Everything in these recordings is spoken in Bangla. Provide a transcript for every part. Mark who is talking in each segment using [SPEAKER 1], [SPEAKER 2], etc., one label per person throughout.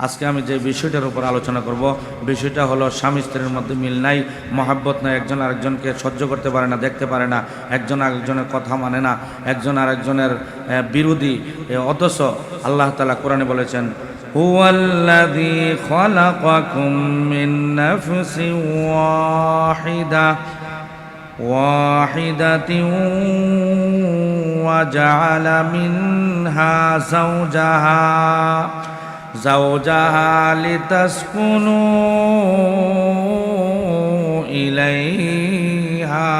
[SPEAKER 1] আজকে আমি যে বিষয়টার উপর আলোচনা করব বিষয়টা হলো স্বামী স্ত্রীর মধ্যে মিল নাই মহাব্বত নাই একজন আরেকজনকে সহ্য করতে পারে না দেখতে পারে না একজন আরেকজনের কথা মানে না একজন আরেকজনের আহ, বিরোধী এ, অথচ আল্লাহ তালা কোরআনে বলেছেন هو الذي خلقكم من نفس واحدة واحدة وجعل منها زوجها زوجها لتسكنوا إليها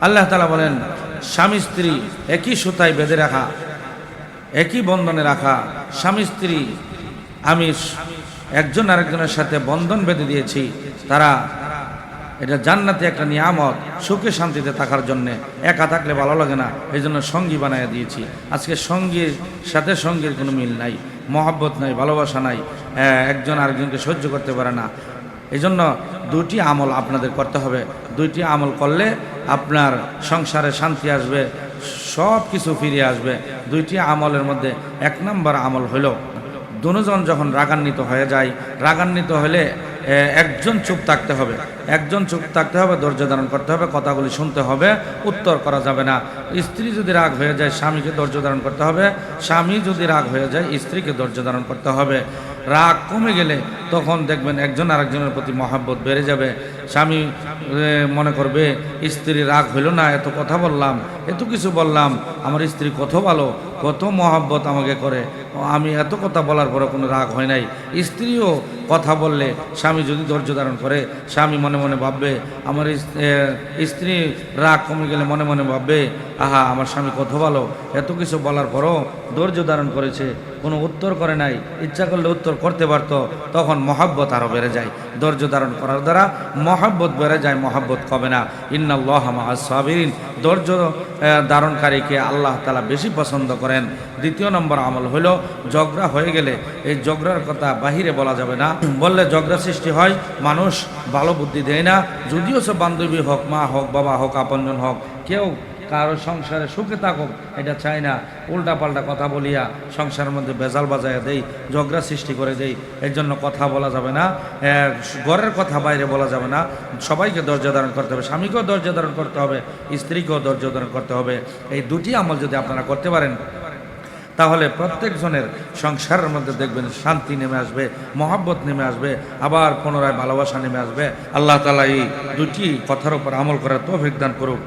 [SPEAKER 1] আল্লাহ তালা বলেন স্বামী স্ত্রী একই সুতায় বেঁধে রাখা একই বন্ধনে রাখা স্বামী স্ত্রী আমি স- একজন আরেকজনের সাথে বন্ধন বেঁধে দিয়েছি তারা এটা জান্নাতে একটা নিয়ামত সুখে শান্তিতে থাকার জন্য একা থাকলে ভালো লাগে না এই জন্য সঙ্গী বানাইয়া দিয়েছি আজকে সঙ্গীর সাথে সঙ্গীর কোনো মিল নাই মহাব্বত নাই, ভালোবাসা নাই একজন আরেকজনকে সহ্য করতে পারে না। এই জন্য দুটি আমল আপনাদের করতে হবে। দুইটি আমল করলে আপনার সংসারে শান্তি আসবে সব কিছু ফিরে আসবে। দুইটি আমলের মধ্যে এক নম্বর আমল হইল দুজন যখন রাগান্বিত হয়ে যায়, রাগান্বিত হলে একজন চুপ থাকতে হবে। একজন চুপ থাকতে হবে, ধৈর্য ধারণ করতে হবে, কথাগুলি শুনতে হবে, উত্তর করা যাবে না। স্ত্রী যদি রাগ হয়ে যায়, স্বামীকে ধৈর্য ধারণ করতে হবে। স্বামী যদি রাগ হয়ে যায়, স্ত্রীকে ধৈর্য ধারণ করতে হবে। রাগ কমে গেলে তখন দেখবেন একজন আরেকজনের প্রতি মহাব্বত বেড়ে যাবে। স্বামী মনে করবে, স্ত্রী রাগ হইল না, এত কথা বললাম, এত কিছু বললাম, আমার স্ত্রী কত ভালো, কত মহাব্বত আমাকে করে, আমি এত কথা বলার পরে কোনো রাগ হয় নাই। স্ত্রীও কথা বললে, স্বামী যদি ধৈর্য ধারণ করে, স্বামী মনে মনে ভাববে, আমার স্ত্রী রাগ কমে গেলে মনে মনে ভাববে, আহা, আমার স্বামী কত ভালো, এত কিছু বলার পরও ধৈর্য ধারণ করেছে, কোনো উত্তর করে নাই। ইচ্ছা করলে উত্তর করতে পারতো, তখন মহাব্বত আরও বেড়ে যায়। ধৈর্য ধারণ করার দ্বারা মহাব্বত বেড়ে যায়, মহাব্বত কবে না। ইন্নাল্লাহ সাবিরিন। ধৈর্য ধারণকারীকে আল্লাহ তালা বেশি পছন্দ করেন। দ্বিতীয় নম্বর আমল হলো ঝগড়া হয়ে গেলে এই ঝগড়ার কথা বাহিরে বলা যাবে না। বললে ঝগড়া সৃষ্টি হয়, মানুষ ভালো বুদ্ধি দেয় না। যদিও সব বান্ধবী হোক, মা হোক, বাবা হোক, আপনজন হোক, কেউ কারও সংসারে সুখে থাকুক, এটা চাই না। উল্টা পাল্টা কথা বলিয়া সংসারের মধ্যে বেজাল বাজাইয়া দেই, ঝগড়া সৃষ্টি করে দেই, এর জন্য কথা বলা যাবে না। ঘরের কথা বাইরে বলা যাবে না। সবাইকে ধৈর্য ধারণ করতে হবে, স্বামীকেও ধৈর্য ধারণ করতে হবে, স্ত্রীকেও ধৈর্য ধারণ করতে হবে। এই দুটি আমল যদি আপনারা করতে পারেন, তাহলে প্রত্যেকজনের সংসারের মধ্যে দেখবেন শান্তি নেমে আসবে, মহাব্বত নেমে আসবে, আবার পুনরায় ভালোবাসা নেমে আসবে। আল্লাহ তালা এই দুটি কথার উপর আমল করার তৌফিক দান করুক।